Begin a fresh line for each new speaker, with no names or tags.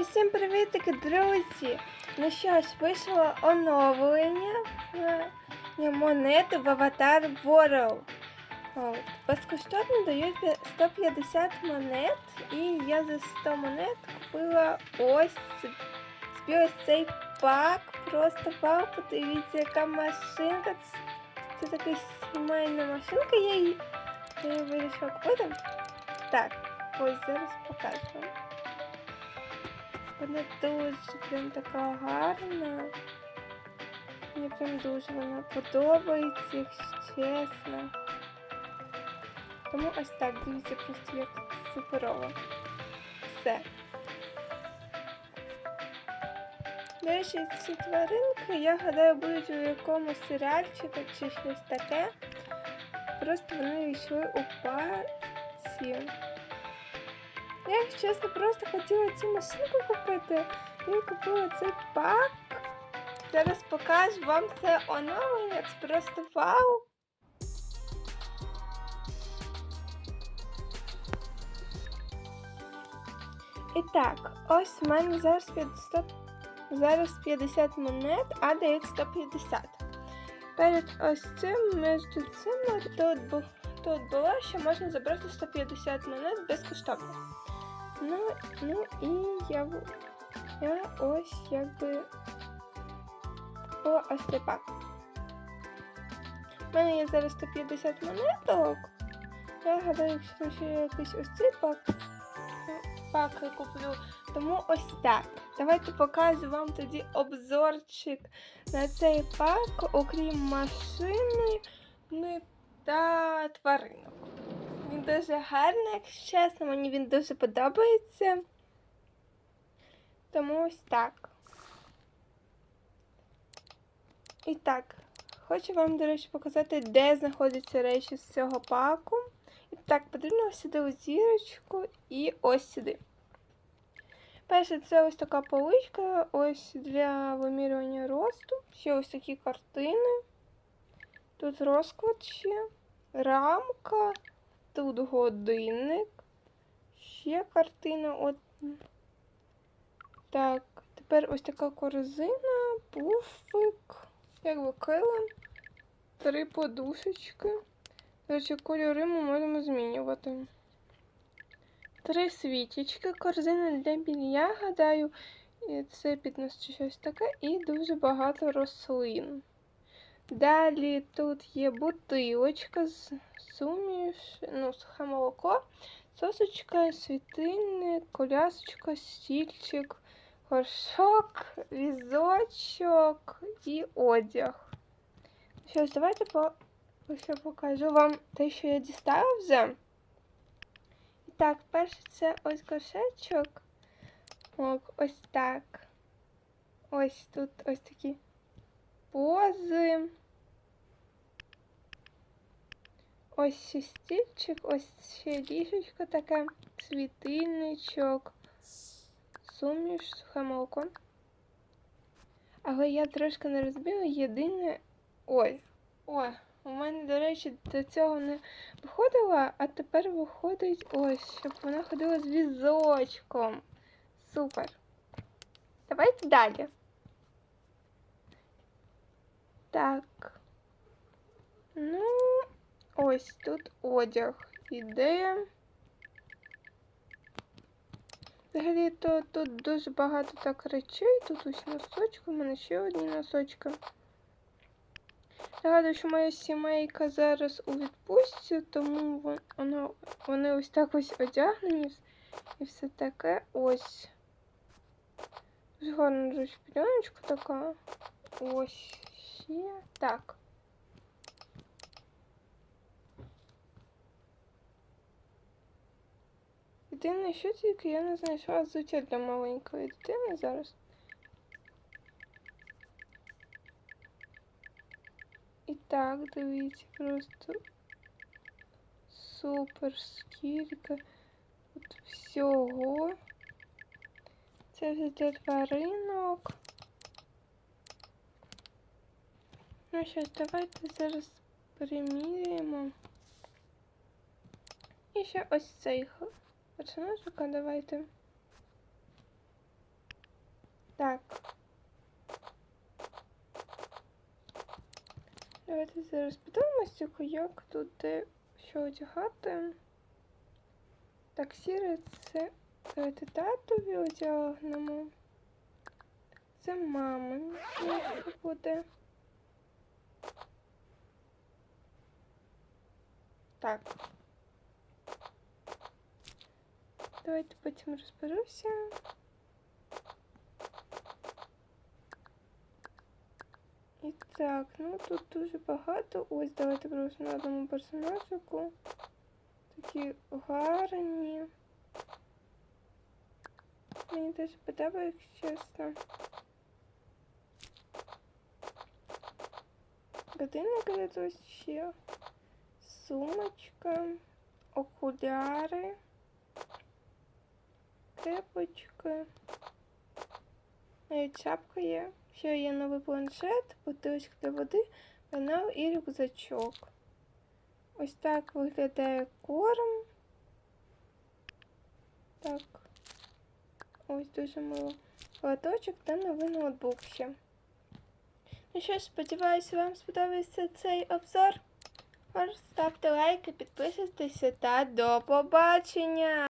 Усім привітики, друзі! Ну що ж, вийшло оновлення на монети в Avatar World. От. Безкоштовно дають 150 монет, і я за 100 монет купила ось ось цей пак. Просто вау, подивіться, яка машинка. Це, така сімейна машинка, я її, я вирішила купити. Так, ось зараз покажу вам. Вона дуже прям така гарна. Мені прям дуже вона подобається, якщо чесно. Тому ось так, дивіться, просто як суперово. Все. До речі, ці тваринки, я гадаю, будуть у якомусь серіальчику чи щось таке. Просто вони йшли у пасі. Я, чесно, просто хотіла цю машинку купити і купила цей пак. Зараз покажу вам це оновлення. Це просто вау. І так, ось у мене зараз 50, зараз 50 монет, а дають 150. Перед ось цим, між цими тут, тут було, що можна забрати 150 монет безкоштовно. Ну, ну і я, я ось якби купила ось пак. У мене є зараз 150 монеток. Я гадаю, якщо ще якийсь ось пак, пак куплю. Тому ось так. Давайте покажу вам тоді обзорчик на цей пак, окрім машини ну, та тваринок. Він дуже гарний, якщо чесно, мені він дуже подобається. Тому ось так. І так, хочу вам, до речі, показати, де знаходяться речі з цього паку. І так, потрібно ось сюди у зірочку і ось сюди. Перше, це ось така поличка, ось для вимірювання росту. Ще ось такі картини. Тут розклад ще, рамка, тут годинник. Ще картина. От. Так, тепер ось така корзина, пуфик, якби килим, три подушечки. До речі, кольори ми можемо змінювати. Три свічечки, корзина для білья, гадаю, це піднос чи щось таке, і дуже багато рослин. Далі тут є бутилочка з суміш, ну, сухе молоко, сосочка, світильник, колясочка, стільчик, горшок, візочок і одяг. Що ж, давайте по... ось я покажу вам те, що я дістала вже. І так, перше це ось горшечок. О, ось так. Ось тут ось такі Пози. Ось стільчик, ось ще ліжечко таке, світильничок, суміш, сухе молоко. Але я трошки не розбила єдине. Ой, ой, у мене, до речі, до цього не виходила, а тепер виходить ось, щоб вона ходила з візочком. Супер. Давайте далі. Так. Ну, ось тут одяг іде. Взагалі то тут дуже багато так речей. Тут ось носочки, у мене ще одні носочки. Нагадую, що моя сімейка зараз у відпустці, тому воно, вони ось так ось одягнені і все таке ось. Дуже гарна дуже така. Ось ще. Так. Єдине, що тільки я не знайшла взуття для маленької дитини зараз. І так, дивіться, просто супер скільки тут всього. Це вже для тваринок. Ну що давайте зараз приміряємо. І ще ось цей персонажика давайте. Так. Давайте зараз подивимося, як тут де що одягати. Так, сіре це давайте татові одягнемо. Це мішка буде. Так. Давайте потім розберуся. І так, ну тут дуже багато. Ось давайте просто на одному персонажику. Такі гарні. Мені теж подобається, чесно. Годинник ось ще. Сумочка, окуляри, кепочка. Навіть шапка є. Ще є новий планшет, бутилочка для води, пенал і рюкзачок. Ось так виглядає корм. Так. Ось дуже мило. Латочок та новий ноутбук ще. Ну що ж, сподіваюся, вам сподобався цей обзор. Ставте лайки, підписуйтесь та до побачення!